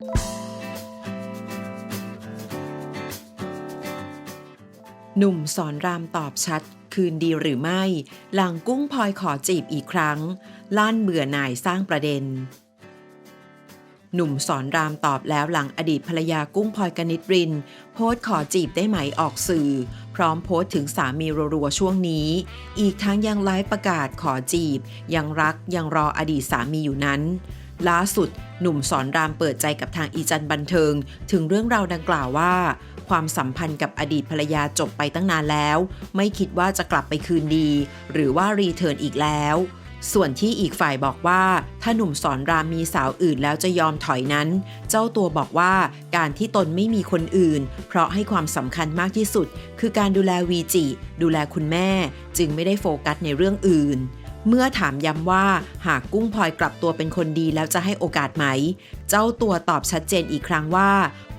หนุ่มสอนรามตอบชัด คืนดีหรือไม่ หลังกุ้งพลอยขอจีบอีกครั้งลั่นเบื่อหน่ายสร้างประเด็น หนุ่มสอนรามตอบแล้วหลังอดีตภรรยากุ้งพลอยกนิษฐ์ริน โพสต์ขอจีบได้ไหมออกสื่อ พร้อมโพสต์ถึงสามีรัวๆช่วงนี้ อีกทั้งยังไลฟ์ประกาศขอจีบ ยังรักยังรออดีตสามีอยู่นั้น ล่าสุด หนุ่มสอนรามเปิดใจกับทางอีจันบันเทิง ถึงเรื่องราวดังกล่าวว่า ความสัมพันธ์กับอดีตภรรยาจบไปตั้งนานแล้ว ไม่คิดว่าจะกลับไปคืนดี หรือว่ารีเทิร์นอีกแล้วส่วนที่อีกฝ่ายบอกว่า ถ้าหนุ่มสอนรามมีสาวอื่นแล้วจะยอมถอยนั้น เจ้าตัวบอกว่าการที่ตนไม่มีคนอื่น เพราะให้ความสำคัญมากที่สุด คือการดูแลวีจิดูแลคุณแม่ จึงไม่ได้โฟกัสในเรื่องอื่น เมื่อถามย้ำว่าหากกุ้งพลอยกลับตัวเป็นคนดีแล้วจะให้โอกาสไหม เจ้าตัวตอบชัดเจนอีกครั้งว่า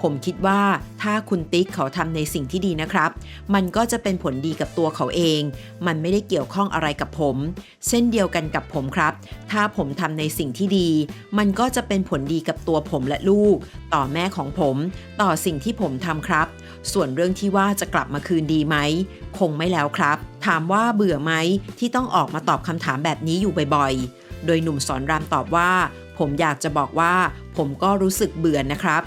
ผมคิดว่าถ้าคุณติ๊กเขาทำในสิ่งที่ดีนะครับ มันก็จะเป็นผลดีกับตัวเขาเอง มันไม่ได้เกี่ยวข้องอะไรกับผม เช่นเดียวกันกับผมครับ ถ้าผมทำในสิ่งที่ดี มันก็จะเป็นผลดีกับตัวผมและลูก ต่อแม่ของผม ต่อสิ่งที่ผมทำครับ ส่วนเรื่องที่ว่าจะกลับมาคืนดีไหม คงไม่แล้วครับ ถามว่าเบื่อไหมที่ต้องออกมาตอบคำถามแบบนี้อยู่บ่อยๆ โดยหนุ่มสอนรามตอบว่า ผมอยากจะบอกว่า ผมก็รู้สึกเบื่อนะครับ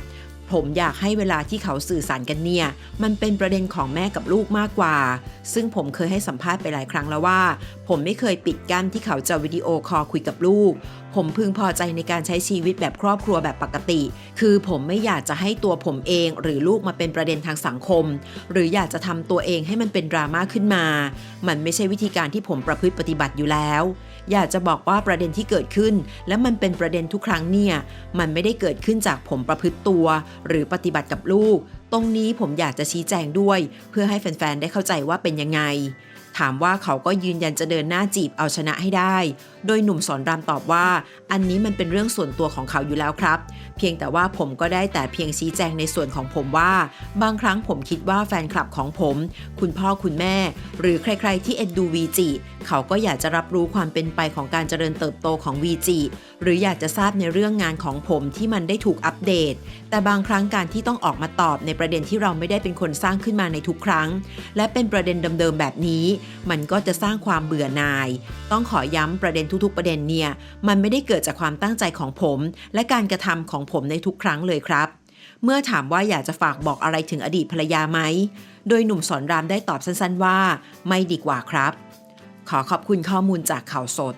ผมอยากให้เวลาที่เขาสื่อสารกันเนี่ย มันเป็นประเด็นของแม่กับลูกมากกว่า ซึ่งผมเคยให้สัมภาษณ์ไปหลายครั้งแล้วว่า ผมไม่เคยปิดกั้นที่เขาจะวิดีโอคอลคุยกับลูก ผมพึงพอใจในการใช้ชีวิตแบบครอบครัวแบบปกติ คือผมไม่อยากจะให้ตัวผมเอง หรือลูกมาเป็นประเด็นทางสังคม หรืออยากจะทำตัวเองให้มันเป็นดราม่าขึ้นมา มันไม่ใช่วิธีการที่ผมประพฤติปฏิบัติอยู่แล้ว อยากจะบอกว่าประเด็นที่เกิดขึ้น และมันเป็นประเด็นทุกครั้งเนี่ย มันไม่ได้เกิดขึ้นจากผมประพฤติตัวหรือปฏิบัติกับลูก ตรงนี้ผมอยากจะชี้แจงด้วย เพื่อให้แฟนๆ ได้เข้าใจว่าเป็นยังไง ถามว่าเขาก็ยืนยันจะเดินหน้าจีบเอาชนะให้ได้ โดยหนุ่มสอนรามตอบว่า อันนี้มันเป็นเรื่องส่วนตัวของเขาอยู่แล้วครับ เพียงแต่ว่าผมก็ได้แต่เพียงชี้แจงในส่วนของผมว่า บางครั้งผมคิดว่าแฟนคลับของผม คุณพ่อคุณแม่ หรือใคร ๆ ที่เอ็นดูวีจิเขาก็อยากจะรับรู้ความเป็นไปของการเจริญเติบโตของวีจิหรืออยากจะทราบในเรื่องงานของผมที่มันได้ถูกอัปเดต แต่บางครั้งการที่ต้องออกมาตอบในประเด็นที่เราไม่ได้เป็นคนสร้างขึ้นมาในทุกครั้ง และเป็นประเด็นเดิมๆแบบนี้มันก็จะสร้างความเบื่อหน่าย ต้องขอย้ำประเด็นทุกๆประเด็นเนี่ย มันไม่ได้เกิดจากความตั้งใจของผม และการกระทำของผมในทุกครั้งเลยครับ เมื่อถามว่าอยากจะฝากบอกอะไรถึงอดีตภรรยาไหม โดยหนุ่มสอนรามได้ตอบสั้นๆว่า ไม่ดีกว่าครับ ขอขอบคุณข้อมูลจากข่าวสด